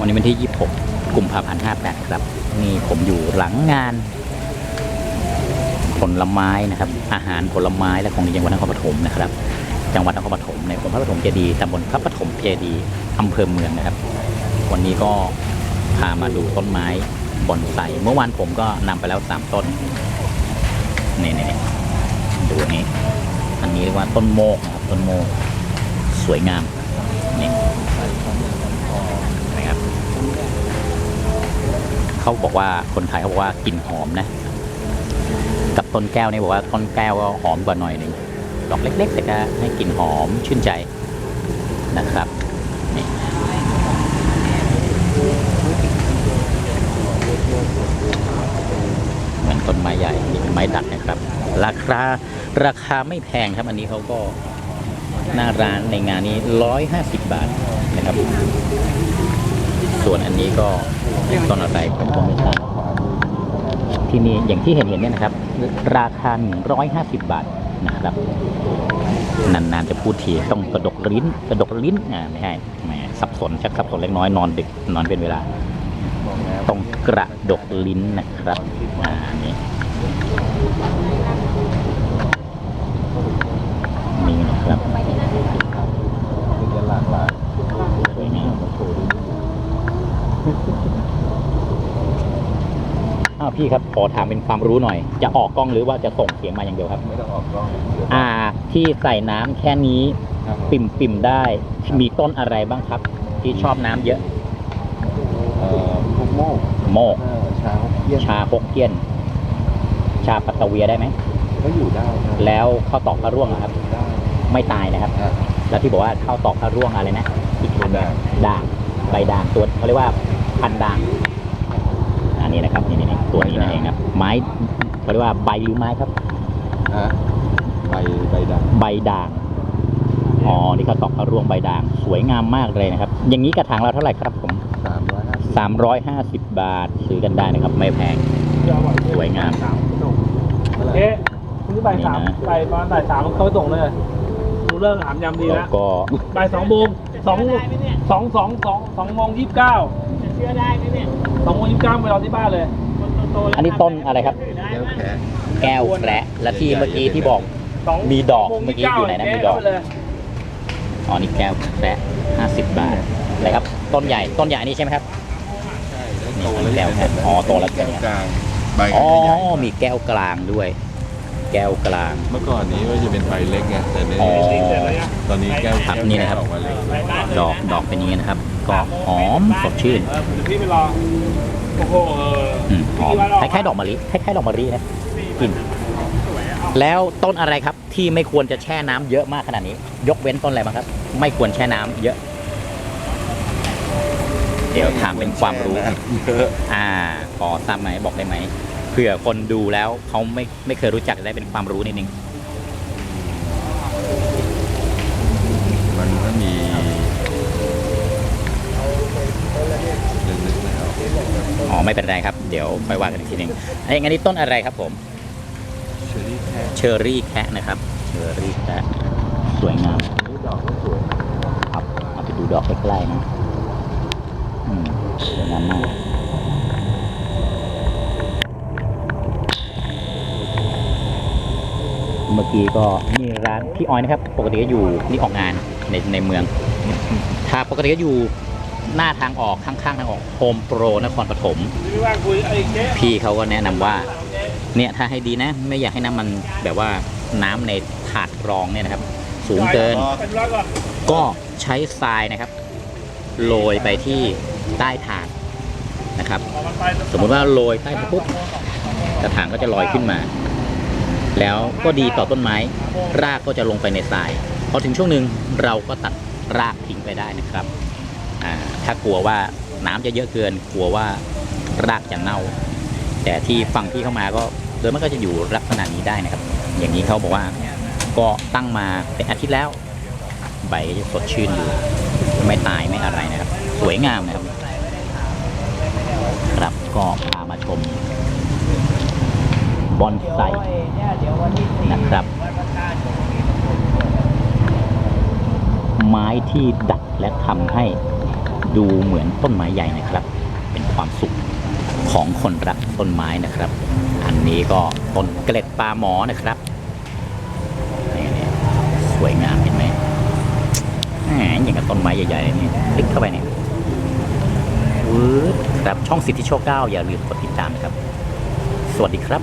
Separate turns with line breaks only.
วันนี้วันที่ 26 กุมภาพันธ์58 ครับ นี่ผมอยู่หลังงาน ผลไม้นะครับ อาหารผลไม้และของดีจังหวัดนครปฐมนะครับ จังหวัดนครปฐมในอำเภอพระปฐมเจดีย์ตำบลพระปฐมเจดีย์อำเภอเมืองนะครับ วันนี้ก็พามาดูต้นไม้บอนไซเมื่อวานผมก็นำไปแล้ว 3 ต้นนี่นี่นี่ดูนี้ อันนี้เรียกว่าต้นโมกนะครับต้นโมก สวยงามนี่ เขาบอกว่าคนไทยเขาบอกว่ากลิ่นหอมนะ กับต้นแก้วนี่บอกว่าต้นแก้วก็หอมกว่าหน่อยหนึ่งดอกเล็ก ๆ แต่ก็ให้กลิ่นหอมชื่นใจนะครับนี่เหมือนต้นไม้ใหญ่นี่เป็นไม้ดัดนะครับ ราคาราคาไม่แพงครับ อันนี้เขาก็หน้าร้านในงานนี้ 150 บาทนะครับ ส่วนอันนี้ก็ต้นอะไรผมก็ไม่ทราบที่นี่อย่างที่เห็นเห็นเนี่ยนะครับ ราคา 150 บาทนะครับนานๆจะพูดทีต้องกระดกลิ้นกระดกลิ้นอ่าไม่ใช่แหมสับสนชักสับสนเล็กน้อยนอนดึกนอนเป็นเวลาต้องกระดกลิ้นนะครับอ่านี่นะครับสวยงาม อ้าวพี่ครับขอถามเป็นความรู้หน่อย จะออกกล้องหรือว่าจะส่งเสียงมาอย่างเดียวครับ
ไม่ต้องออกกล้อง
อ่าที่ใส่น้ำแค่นี้
ครับผม
ปิ่มปิ่มๆได้ มีต้นอะไรบ้างครับ ที่ชอบน้ำเยอะ
เอ่อพวกโมก
โมก
เออชาเยี่ยน
ชาฮกเกี้ยน ชาปัตตะเวียได้ไหม
ก็อยู่ได้ครับ
แล้วข้าวตอกพระร่วงนะครับ
ได้
ไม่ตายนะครับ
อะ
แล้วที่บอกว่าข้าวตอกพระร่วงอะไรนะ อีกอันหนึ่ง
ด่าง
ด่างใบด่างตัวเขาเรียกว่าพันด่าง อันนี้นะครับนี่นี่ตัวนี้นั่นเองครับ ไม้เขาเรียกว่าใบหรือไม้ครับ
ฮะใบใบด่าง
ใบด่างอ๋อนี่ข้าวตอกพระร่วงใบด่าง สวยงามมากเลยนะครับ อย่างนี้กระถางเราเท่าไหร่ครับผม
สามร้อยห้าสิบ
350บาทซื้อกันได้นะครับ ไม่แพง สวยงาม
เอ๊ะคุณที่บ่ายสาม
นี่นะ
บ่ายประมาณบ่ายสามเขาไปส่งเลยดูเรื่องอาหารยำดี
แล้ว
แล้ว
ก็
บ่ายสองโมงสองสองสองสองสองโมงยี่สิบเก้าเชื่อได้ไหมเนี่ยสองโมงยี่สิบเก้าไปรอที่บ้านเลย
อันนี้ต้นอะไรครับ
แก้วแคะ
แก้วแคระและที่เมื่อกี้ที่บอก
สอง
มีดอก
โง
เมื่อกี้อยู่ไหนนะ
29
มีดอก
เจ๊เาไปเลย
อ๋อนี่แก้วแคระ50บาทอะไรครับ ต้นใหญ่ต้นใหญ่อันนี้ใช่ไหมครับ
ใช่
นี่
โตแล้ว
แก้วแคะอ๋อโตแล้ว
แก้วกลางใบ
อ๋อ
ใหญ่
มีแก้วกลางด้วย แก้วกลาง
เมื่อก่อนนี้ก็จะเป็นใบเล็กไงแต่ใน
อ๋อ
ตอนนี้แก้ว
ครับ
แก้ว
นี่นะครับ
ออกมาเล็ก
ดอกดอกเป็นอย่างนี้นะครับก็หอมสดชื่น
เออเดี๋ยวพี่ไปรอโอ้โหเออ
อืม หอม
พี่ว่า
คล้ายๆดอกมะลิคล้ายๆดอกมะลินะกลิ่นแล้วต้นอะไรครับที่ไม่ควรจะแช่น้ำเยอะมากขนาดนี้ ยกเว้นต้นอะไรบ้างครับ ไม่ควรแช่น้ำเยอะ เดี๋ยวถามเป็นความรู้
เยอะ
อ่าพอทราบไหมบอกได้ไหมเผื่อคนดูแล้วเขาไม่ไม่เคยรู้จักจะได้เป็นความรู้นิดนึง
ไม่
เป็นไรครับ เดี๋ยวค่อยว่ากันอีกทีหนึงไอ้ยงั้นนี่ต้นอะไรครับผม
เชอรี่แค่
เชอร์รี่แคะนะครับเชอร์รี่แคะสวยงาม
นี่ดอกก็สวย
ครับเอาไปดูดอกใกล้ๆนะอืมสวยงามมากเมื่อกี้ก็นี่ร้านพี่ออยนะครับ ปกติก็อยู่นี่ออกงานในในเมือง ถ้าปกติก็อยู่ หน้าทางออกข้างๆทางออกโฮมโปรนครปฐม
พี่ว่างคุยไอ้เจ๊
พี่เขาก็แนะนำว่า เนี่ยถ้าให้ดีนะ ไม่อยากให้น้ำมันแบบว่าน้ำในถาดรองเนี่ยนะครับ สูงเกิน
เป็นร้อยก่อน
ก็ใช้ทรายนะครับ โรยไปที่ใต้ถาดนะครับ
เอามันไป
สมมุติว่าโรยใต้ถาดปุ๊บกระถางก็จะลอยขึ้นมา แล้วก็ดีต่อต้นไม้ รากก็จะลงไปในทรายพอถึงช่วงหนึ่งเราก็ตัดรากทิ้งไปได้นะครับอ่า ถ้ากลัวว่าน้ำจะเยอะเกิน กลัวว่ารากจะเน่า แต่ที่ฟังพี่เข้ามาก็โดยมันก็จะอยู่ลักษณะนี้ได้นะครับ อย่างนี้เขาบอกว่าก็ตั้งมาเป็นอาทิตย์แล้ว ใบก็จะสดชื่นอยู่ไม่ตายไม่อะไรนะครับ สวยงามนะครับครับก็พามาชมบอนไซนะครับ ไม้ที่ดัดและทำให้ ดูเหมือนต้นไม้ใหญ่นะครับ เป็นความสุขของคนรักต้นไม้นะครับ อันนี้ก็ต้นเกล็ดปลาหมอนะครับนี่สวยงามเห็นไหมแหมอย่างกับต้นไม้ใหญ่ๆนี่คลิกเข้าไปเนี่ยวืดครับช่องสิทธิโชคเก้าอย่าลืมกดติดตามนะครับ สวัสดีครับ